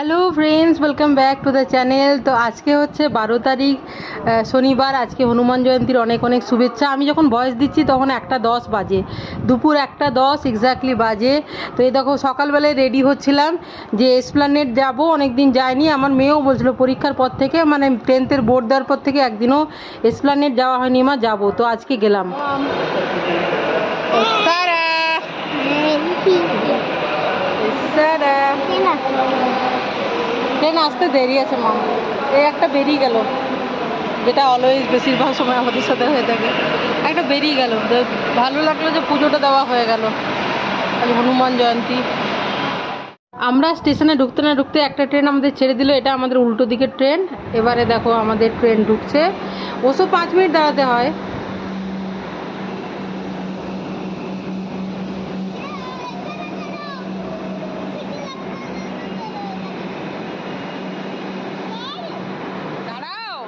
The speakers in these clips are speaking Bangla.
Hello friends welcome back to the channel তো আজকে হচ্ছে বারো তারিখ শনিবার। আজকে হনুমান জয়ন্তীর অনেক অনেক শুভেচ্ছা। আমি যখন বয়স দিচ্ছি তখন একটা দশ বাজে। দুপুর একটা দশ এক্স্যাক্টলি বাজে। তো এই দেখো সকালবেলায় রেডি হচ্ছিলাম যে এসপ্লানেট যাব। অনেক দিন যায়নি আমার মেয়েও বলছিল পরীক্ষার পর থেকে মানে টেন্থের বোর্ড দেওয়ার পর থেকে একদিনও এসপ্লানেট যাওয়া হয়নি। মা যাব। তো আজকে গেলাম। সারা সারা ট্রেন আসতে দেরি আছে, মা। এই একটা বেরিয়ে গেল। যেটা অলওয়েজ বেশিরভাগ সময় আমাদের সাথে হয়ে থাকে। একটা বেরিয়ে গেল। ভালো লাগল যে পুজোটা দেওয়া হয়ে গেল। আজ হনুমান জয়ন্তী। আমরা স্টেশনে ঢুকতে না ঢুকতে একটা ট্রেন আমাদের ছেড়ে দিল। এটা আমাদের উল্টো দিকের ট্রেন। এবারে দেখো আমাদের ট্রেন ঢুকছে। ওসব পাঁচ মিনিট দাঁড়াতে হয় দাঁড়াও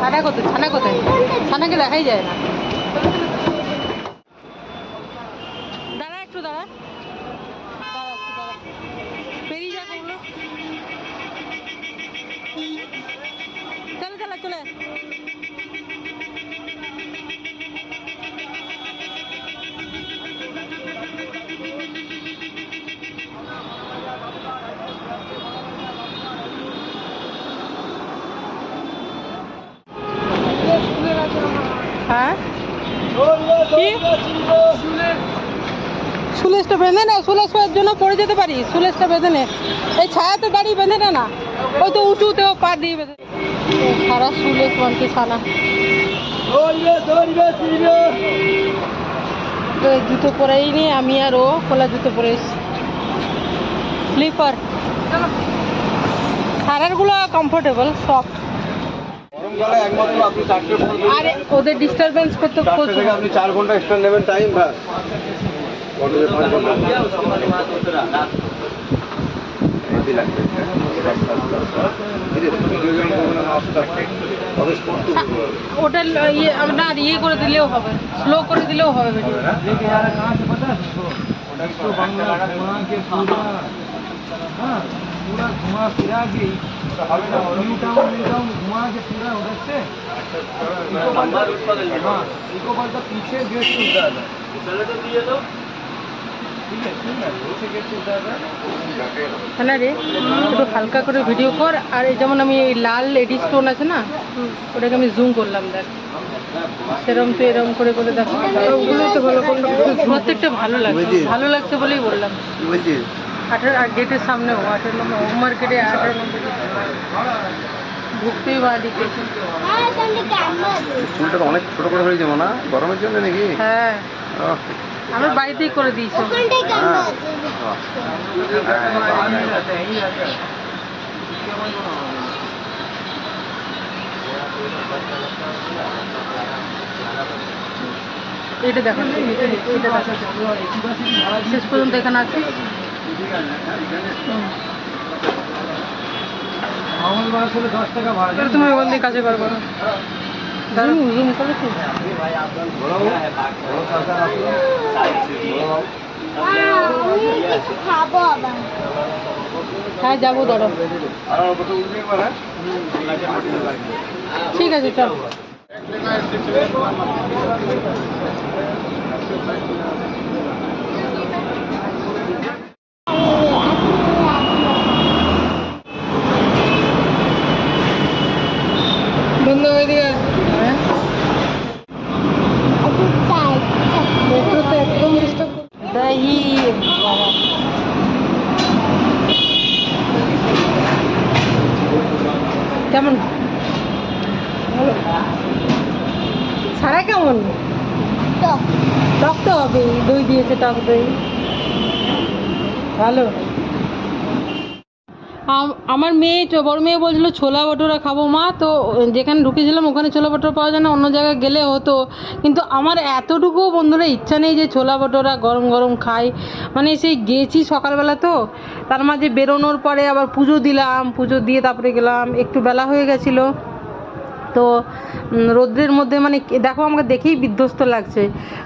ছানা কোথায় ছানা কোথায় ছানাকে দেখাই যায় না দাঁড়া একটু দাঁড়া দাঁড়া একটু দাঁড়া পেরিয়ে যাক ওগুলো চলে চলে চলে হ্যাঁ কি সুলেশটা বেঁধে নে সুলেশের জন্য পড়ে যেতে পারি সুলেশটা বেঁধে নে। এই ছায়াতে দাঁড়িয়ে বেঁধে নে না। ওই তো উঁচুতেও পা দিয়ে বেঁধে সারা সুলেশ তো এই জুতো পরেই নি আমি আর ও খোলা জুতো পরে স্লিপার সারারগুলো কমফোর্টেবল সফট আর ওদের ডিস্টারবেন্স করতে আপনি চার ঘণ্টা এক্সট্রা নেবেন টাইম ব্যাস কলেজে পাঁচ ঘন্টা হেভি লাগবে ধীরে ধীরে ভিডিও গেম করবেন না আস্তে আস্তে তবে স্পোর্ট তো বুঝতে পারবে ওটা ল- ইয়ে আপনার ইয়ে করে দিলেও হবে স্লো করে দিলেও হবে ভিডিও इसको बंगला घुमा के पूरा हाँ पूरा घुमा फिरा के न्यू टाउन न्यू टाउन घुमा के पूरा उधर से इको पार्क हाँ इको पार्क का पीछे गेट से उतार ठीक है হ্যাঁ রে একটু হালকা করে ভিডিও কর আর যেমন আমি এই লাল এডি স্টোন আছে না ওটাকে আমি জুম করলাম দেখ। সেরম তো এরম করে করে দেখো। ওগুলো তো ভালো প্রত্যেকটা ভালো লাগছে। ভালো লাগছে বলেই বললাম। আঠারো আর গেটের সামনে আঠারো নম্বর হোম মার্কেটে আঠারো নম্বর ঢুকতেই বা দিকে চুলটা অনেক ছোট করে হয়ে যাব না গরমের জন্য নাকি? হ্যাঁ। আমি বাড়িতেই করে দিয়েছি এটা দেখো শেষ পর্যন্ত এখানে আছে। তুমি বললি দিয়ে কাজে করব হ্যাঁ যাব হ্যাঁ? ঠিক আছে চল কেমন? সারা কেমন? টক। টক তো হবে দই দিয়েছে টক দই। ভালো? আমার মেয়ে বড় মেয়ে বলছিল, ছোলা ভটোরা খাব মা। তো যেখানে ঢুকেছিলাম, ওখানে ছোলা ভটোরা পাওয়া যায় না, অন্য জায়গায় গেলে হতো। কিন্তু আমার এতটুকুও বন্ধুরা ইচ্ছা নেই যে ছোলা ভটোরা গরম গরম খাই। মানে সেই গেছি সকালবেলা তো, তার মাঝে বেরোনোর পরে আবার পুজো দিলাম, পুজো দিয়ে তারপরে গেলাম। একটু বেলা হয়ে গেছিল। তো রৌদ্রের মধ্যে মানে দেখো আমাকে দেখেই বিধ্বস্ত লাগছে।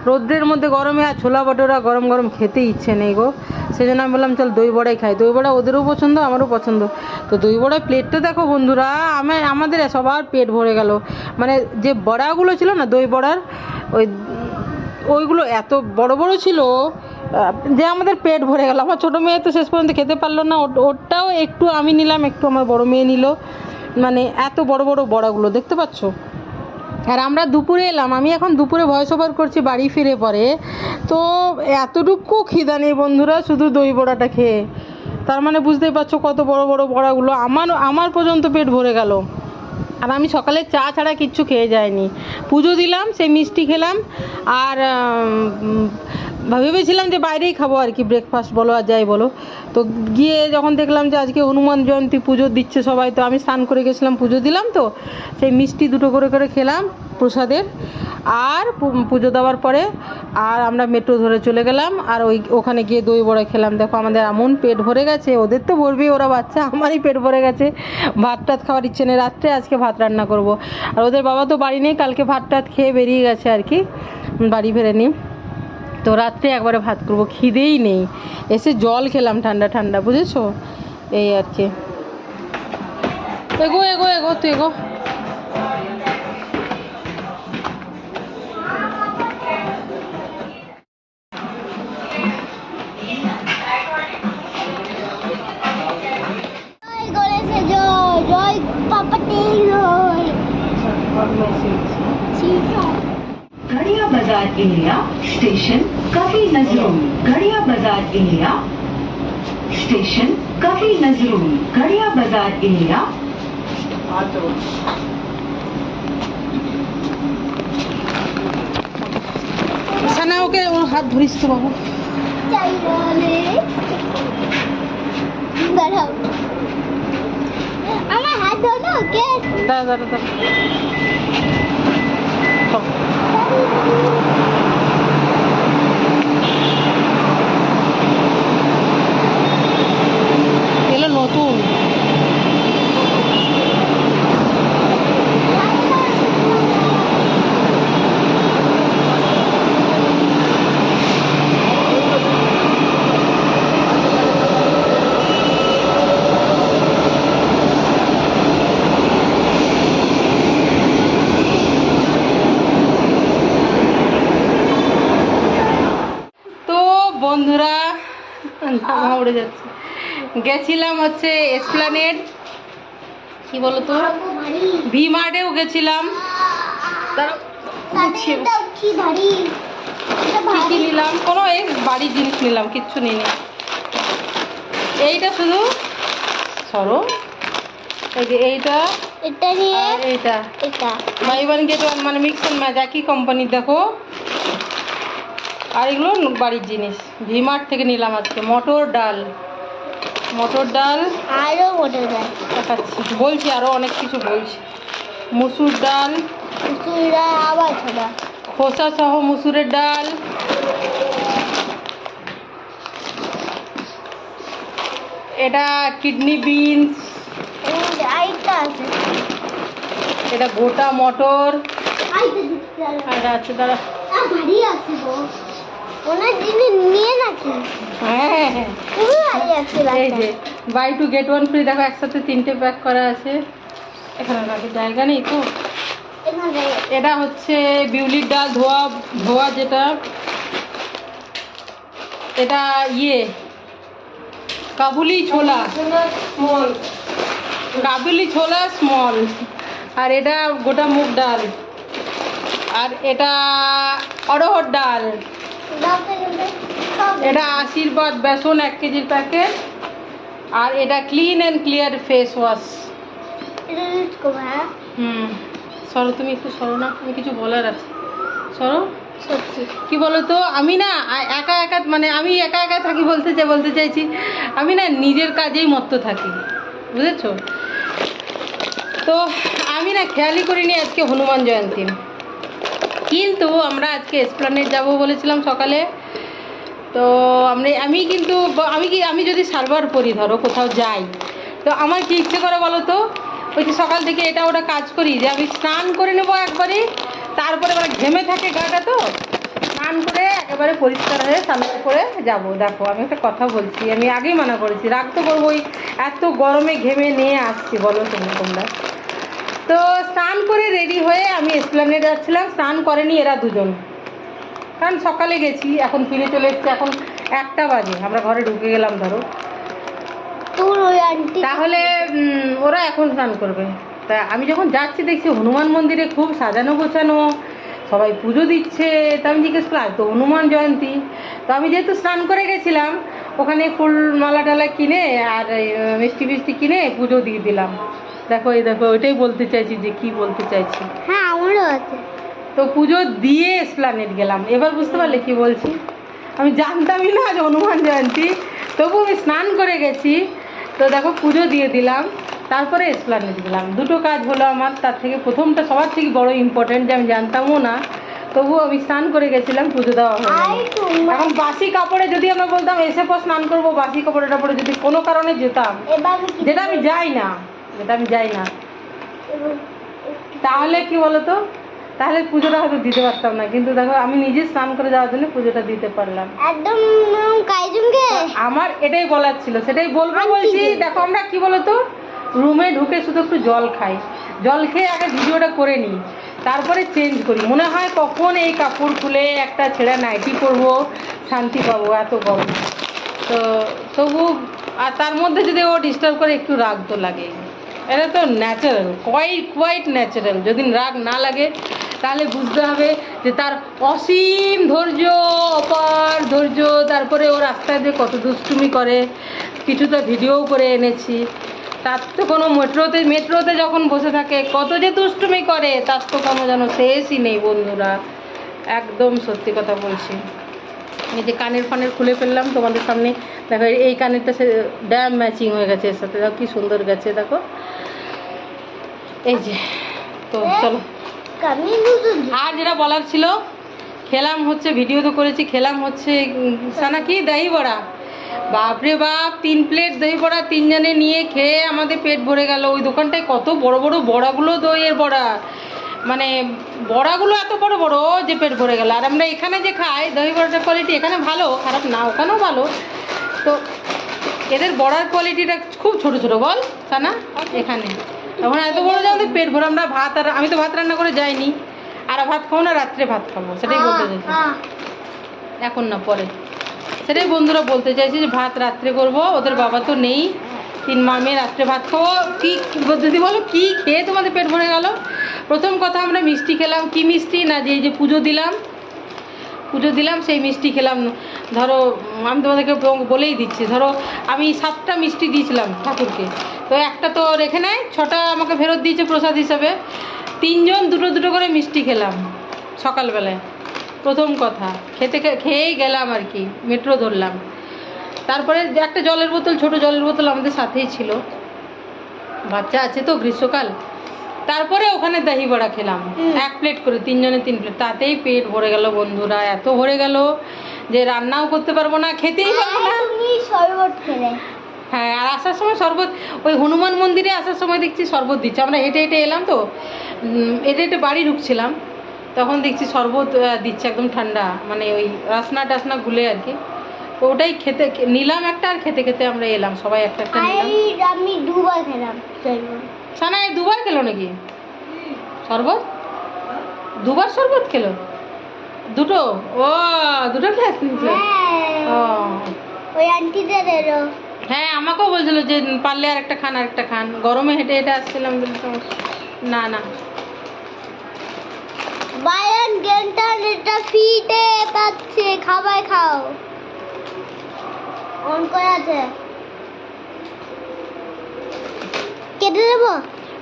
রৌদ্রের মধ্যে গরমে আর ছোলা ভটোরা গরম গরম খেতে ইচ্ছে নেই গো। সেই জন্য আমি বললাম, চল দই বড়াই খাই। দই বড়া ওদেরও পছন্দ, আমারও পছন্দ। তো দই বড়ার প্লেটটা দেখো বন্ধুরা আমার আমাদের সবার পেট ভরে গেল। মানে যে বড়াগুলো ছিল না, দই বড়ার, ওই, ওইগুলো এত বড় বড় ছিল যে আমাদের পেট ভরে গেল। আমার ছোটো মেয়ে তো শেষ পর্যন্ত খেতে পারল না। ওটাও একটু আমি নিলাম, একটু আমার বড় মেয়ে নিল। মানে এত বড় বড় বড়াগুলো, দেখতে পাচ্ছ? আর আমরা দুপুরে এলাম, আমি এখন দুপুরে ভয়েস ওভার করছি, বাড়ি ফিরে পরে। তো এতটুকু খিদা নেই বন্ধুরা, শুধু দই বড়াটা খেয়ে। তার মানে বুঝতেই পারছ কত বড় বড় বড়াগুলো, আমার আমার পর্যন্ত পেট ভরে গেল। আর আমি সকালে চা ছাড়া কিচ্ছু খেয়ে যাইনি। পুজো দিলাম, সেই মিষ্টি খেলাম, আর ভেবেছিলাম যে বাইরেই খাব আর কি ব্রেকফাস্ট বলো আর যাই বলো। তো গিয়ে যখন দেখলাম যে আজকে হনুমান জয়ন্তী পুজো দিচ্ছে সবাই, তো আমি স্নান করে গেছিলাম, পুজো দিলাম তো, সেই মিষ্টি দুটো করে করে খেলাম প্রসাদের। আর পুজো দেওয়ার পরে আর আমরা মেট্রো ধরে চলে গেলাম, আর ওই, ওখানে গিয়ে দই বড়া খেলাম। দেখো আমাদের এমন পেট ভরে গেছে, ওদের তো ভরবে ওরা বাচ্চা, আমারই পেট ভরে গেছে। ভাত টাত খাওয়ার ইচ্ছে নেই, রাত্রে আজকে ভাত রান্না করব। আর ওদের বাবা তো বাড়ি নেই, কালকে ভাত টাত খেয়ে বেরিয়ে গেছে আর কি, বাড়ি ফেরেনি। তো রাত্রে একবারে ভাত করব খিদেই নেই। এসে জল খেলাম ঠান্ডা ঠান্ডা বুঝেছ? এই আর কি। এগো এগো এগো তো এগো। জয় গণেশে জয় জয় পাপাটি জয় ঠিক আছে गड़िया बाजार एरिया स्टेशन काफी नजरों में गड़िया बाजार एरिया स्टेशन काफी नजरों में गड़िया बाजार एरिया সানা ওকে ওর হাত ধরিস তো বাবু চাই রে দাঁড়াও আমার হাত ধরো কে দাঁড়া দাঁড়া দাঁড়া বন্ধুরা উড়ে যাচ্ছে। গেছিলাম হচ্ছে এসপ্লানেড কি বলো তো ভি মার্টেও গেছিলাম। তার কি নিলাম। কোনো এই বাড়ির জিনিস নিলাম কিচ্ছু নিই এইটা শুধু সরো। এই যে এইটা এটা নিয়ে এইটা। এটা। বাই ওয়ান গেট ওয়ান মানে মিক্স অ্যান্ড ম্যাচ একই কোম্পানির দেখো। আর এগুলো বাড়ির জিনিস। ভিমার্ট থেকে নিলাম আজকে। মটর ডাল। মটর ডাল আরও মোটর দেখাচ্ছি। বলছি আরও অনেক কিছু বলছি। মুসুর ডাল সুরা আবার ছোড়া খোসা সহ মুসুরের ডাল। এটা কিডনি বিনস। আছে। এটা গোটা মটর। আর আছে। দাঁড়া। Buy two get one free দেখো একসাথে তিনটে প্যাক করা আছে। এখানে রাখি জায়গা নেই তো? এটা হচ্ছে বিউলির ডাল ধোয়া ধোয়া যেটা। এটা ইয়ে কাবুলি ছোলা। স্মল কাবুলি ছোলা স্মল আর এটা গোটা মুগ ডাল। আর এটা অড়হর ডাল। এটা আশীর্বাদ বেসন এক কেজির প্যাকেট। আর এটা Clean and Clear face wash. হ্যাঁ? হুম। সরো তুমি একটু সরো না তুমি কিছু বলার আছে। সরো। সত্যি। কি বলো তো আমি না একা একা মানে আমি একা একা থাকি বলতে চাই বলতে চাইছি আমি না নিজের কাজেই মত্ত থাকি। বুঝেছ? তো আমি না খেয়ালই করিনি আজকে হনুমান জয়ন্তী। কিন্তু আমরা আজকে এসপ্লানেট যাব বলেছিলাম সকালে। তো আমরা আমি কিন্তু আমি কি, আমি যদি সার্ভার করি, ধরো কোথাও যাই, তো আমার কি ইচ্ছে করে বলো তো? ওই যে সকাল থেকে এটা ওটা কাজ করি, যে আমি স্নান করে নেব একবারে, তারপরে মানে ঘেমে থাকে গাটা তো, স্নান করে একেবারে পরিষ্কার হয়ে স্নান করে যাব। দেখো, আমি একটা কথা বলছি, আমি আগেই মানা করেছি, রাগ তো করব, ওই এত গরমে ঘেমে নিয়ে আসছি, বলো তুমি তোমরা। তো স্নান করে রেডি হয়ে আমি এসপ্লানে যাচ্ছিলাম, স্নান করেনি এরা দুজন। কারণ সকালে গেছি এখন ফিরে চলে এসছি এখন একটা বাজে আমরা ঘরে ঢুকে গেলাম ধরো। তাহলে ওরা এখন স্নান করবে। তা আমি যখন যাচ্ছি দেখছি হনুমান মন্দিরে খুব সাজানো গোছানো সবাই পুজো দিচ্ছে তা আমি জিজ্ঞেস করলাম তো হনুমান জয়ন্তী। তো আমি যেহেতু স্নান করে গেছিলাম ওখানে ফুল মালা টালা কিনে আর মিষ্টি ফিষ্টি কিনে পুজো দিয়ে দিলাম। দেখো এই দেখো ওইটাই বলতে চাইছি যে কি বলতে চাইছি। হ্যাঁ আমারও আছে। তো পুজো দিয়ে এসপ্লানেট গেলাম। এবার বুঝতে পারলে কি বলছি? আমি জানতামই না যে হনুমান জয়ন্তী তবু আমি স্নান করে গেছি। তো দেখো পুজো দিয়ে দিলাম তারপরে এসপ্লানেট গেলাম। দুটো কাজ হলো আমার তার থেকে প্রথমটা সবার থেকে বড় ইম্পর্টেন্ট যে আমি জানতামও না তবু আমি স্নান করে গেছিলাম পুজো দেওয়া হয়ে এখন বাসি কাপড়ে যদি আমরা বলতাম এসে পর স্নান করব বাসি কাপড়ে টাপড়ে যদি কোনো কারণে যেতাম যেটা আমি যাই না যেটা আমি যাই না। তাহলে কি বলতো? তাহলে পুজোটা হয়তো দিতে পারতাম না। কিন্তু দেখো আমি নিজে স্নান করে যাওয়ার জন্য পুজোটা দিতে পারলাম। একদম আমার এটাই বলার ছিল। সেটাই বলব বলছি দেখো আমরা কি বলতো রুমে ঢুকে শুধু একটু জল খাই। জল খেয়ে আগে ভিডিওটা করে নিই। তারপরে চেঞ্জ করি। মনে হয় কখন এই কাপড় খুলে একটা ছেঁড়া নাইটি পরবো শান্তি পাবো এত গরম। তো তবু আর তার মধ্যে যদি ও ডিস্টার্ব করে একটু রাগ তো লাগে। এটা তো ন্যাচারাল কোয়াইট কোয়াইট ন্যাচারাল যদি রাগ না লাগে তাহলে বুঝতে হবে যে তার অসীম ধৈর্য, অপার ধৈর্য, তারপরে ও রাস্তায় দিয়ে কত দুষ্টুমি করে, কিছুটা ভিডিও করে এনেছি। তার তো কোনো মেট্রোতে মেট্রোতে যখন বসে থাকে, কত যে দুষ্টুমি করে, তার তো কোনো যেন শেষই নেই বন্ধুরা। একদম সত্যি কথা বলছি। এই যে কানের ফানের খুলে ফেললাম তোমাদের সামনে। দেখো, এই- কানেরটা সে ড্যাম ম্যাচিং হয়ে গেছে এর সাথে। দেখো কি সুন্দর গেছে, দেখো। এই যে, তো চলো। আর যেটা বলার ছিল, খেলাম হচ্ছে ভিডিও তো করেছি, খেলাম হচ্ছে সানা কি দহি বড়া বাপরে বাপ, তিন প্লেট দই বড়া তিনজনে নিয়ে খেয়ে আমাদের পেট ভরে গেল। ওই দোকানটায় কত বড় বড় বড়াগুলো দইয়ের বড়া। মানে বড়াগুলো এত বড় বড় যে পেট ভরে গেল। আর আমরা এখানে যে খাই দই বড়াটার কোয়ালিটি এখানে ভালো, খারাপ না, ওখানেও ভালো। তো, এদের বড়ার কোয়ালিটিটা খুব ছোট ছোট, বল, সানা, এখানে। তখন এত বড় যে আমাদের পেট ভরে আমরা ভাত আর আমি তো ভাত রান্না করে যাইনি। আর ভাত খাব না রাত্রে ভাত খাব সেটাই বলতে চাইছি। এখন না পরে। সেটাই বন্ধুরা বলতে চাইছি যে ভাত রাত্রে করব ওদের বাবা তো নেই। তিন মামে রাত্রে ভাত খাব। কি যদি বলো? কি খেয়ে তোমাদের পেট ভরে গেল? প্রথম কথা আমরা মিষ্টি খেলাম। কি মিষ্টি? না যে এই যে পুজো দিলাম। পুজো দিলাম, সেই মিষ্টি খেলাম। ধরো, আমি তোমাদেরকে বলেই দিচ্ছি, ধরো, আমি সাতটা মিষ্টি দিয়েছিলাম ঠাকুরকে। তো একটা তো রেখে নেয় ছটা আমাকে ফেরত দিয়েছে প্রসাদ হিসাবে। তিনজন দুটো দুটো করে মিষ্টি খেলাম সকালবেলায়। প্রথম কথা, খেতে খেয়েই গেলাম আর কি, মেট্রো ধরলাম। তারপরে একটা জলের বোতল, ছোট জলের বোতল আমাদের সাথেই ছিল। বাচ্চা আছে তো গ্রীষ্মকাল তারপরে ওখানে দহি বড়া খেলাম। এক প্লেট করে তিনজনে তিন প্লেট তাতেই পেট ভরে গেল বন্ধুরা এত ভরে গেল যে রান্নাও করতে পারব না খেতেই পারব না। শরবত খেলে। হ্যাঁ আর আসার সময় শরবত ওই হনুমান মন্দিরে আসার সময় দেখছি শরবত দিচ্ছে। আমরা হেঁটে হেঁটে এলাম তো হেঁটে হেঁটে বাড়ি ঢুকছিলাম। তখন দেখছি শরবত দিচ্ছে একদম ঠান্ডা মানে ওই রাসনা টাসনা গুলে আর কি। তো ওটাই খেতে নিলাম একটা আর খেতে খেতে আমরা এলাম সবাই একটা একটা নিলাম। আমি দুবার খেলাম সানা দুবার খেলো নাকি? শরবত? দুবার শরবত খেলো? দুটো? ও দুটো গ্লাস নিয়েছে ও। হ্যাঁ ওই হ্যাঁ আমাকেও বলছিল যে পারলে আর একটা খান আর একটা খান। গরমে হেঁটে হেঁটে আসছিলাম না না। বায়ান গেন্টার এটা ফিটে পাচ্ছে খাবার খাও। অন করা আছে। কেটে দেবো?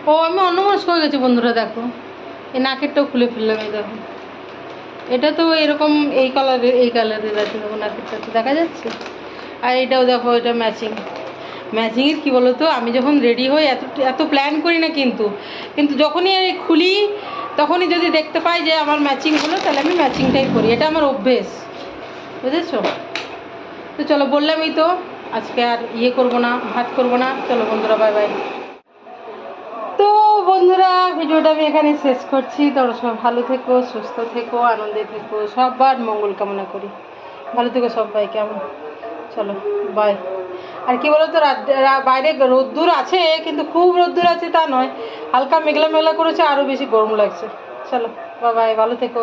ও, আমি অন্যমনস্ক হয়ে গেছি বন্ধুরা, দেখো। এই নাকেরটাও খুলে ফেললাম, এই দেখো। এটা তো এরকম এই কালারের এই কালারের আছে, দেখো, নাকেরটা তো দেখা যাচ্ছে? আর এটাও দেখো, এটা ম্যাচিং ম্যাচিংয়ের কী বলো তো আমি যখন রেডি হই, এত এত প্ল্যান করি না কিন্তু। কিন্তু যখনই আমি খুলি, তখনই যদি দেখতে পাই যে আমার ম্যাচিং হলো, তাহলে আমি ম্যাচিংটাই করি। এটা আমার অভ্যেস। বুঝেছ? তো চলো, বললামই তো, আজকে আর ইয়ে করব না, ভাত করব না। চলো বন্ধুরা বাই বাই বন্ধুরা, ভিডিওটা আমি এখানে শেষ করছি। তোমরা সব ভালো থেকো, সুস্থ থেকো, আনন্দে থেকো। সবার মঙ্গল কামনা করি। ভালো থেকো সবাই, কেমন? চলো বাই আর কি বলতো বাইরে রোদ্দুর আছে, কিন্তু খুব রোদ্দুর আছে তা নয়। হালকা মেঘলা মেঘলা করেছে আরও বেশি গরম লাগছে। চলো বাই ভালো থেকো।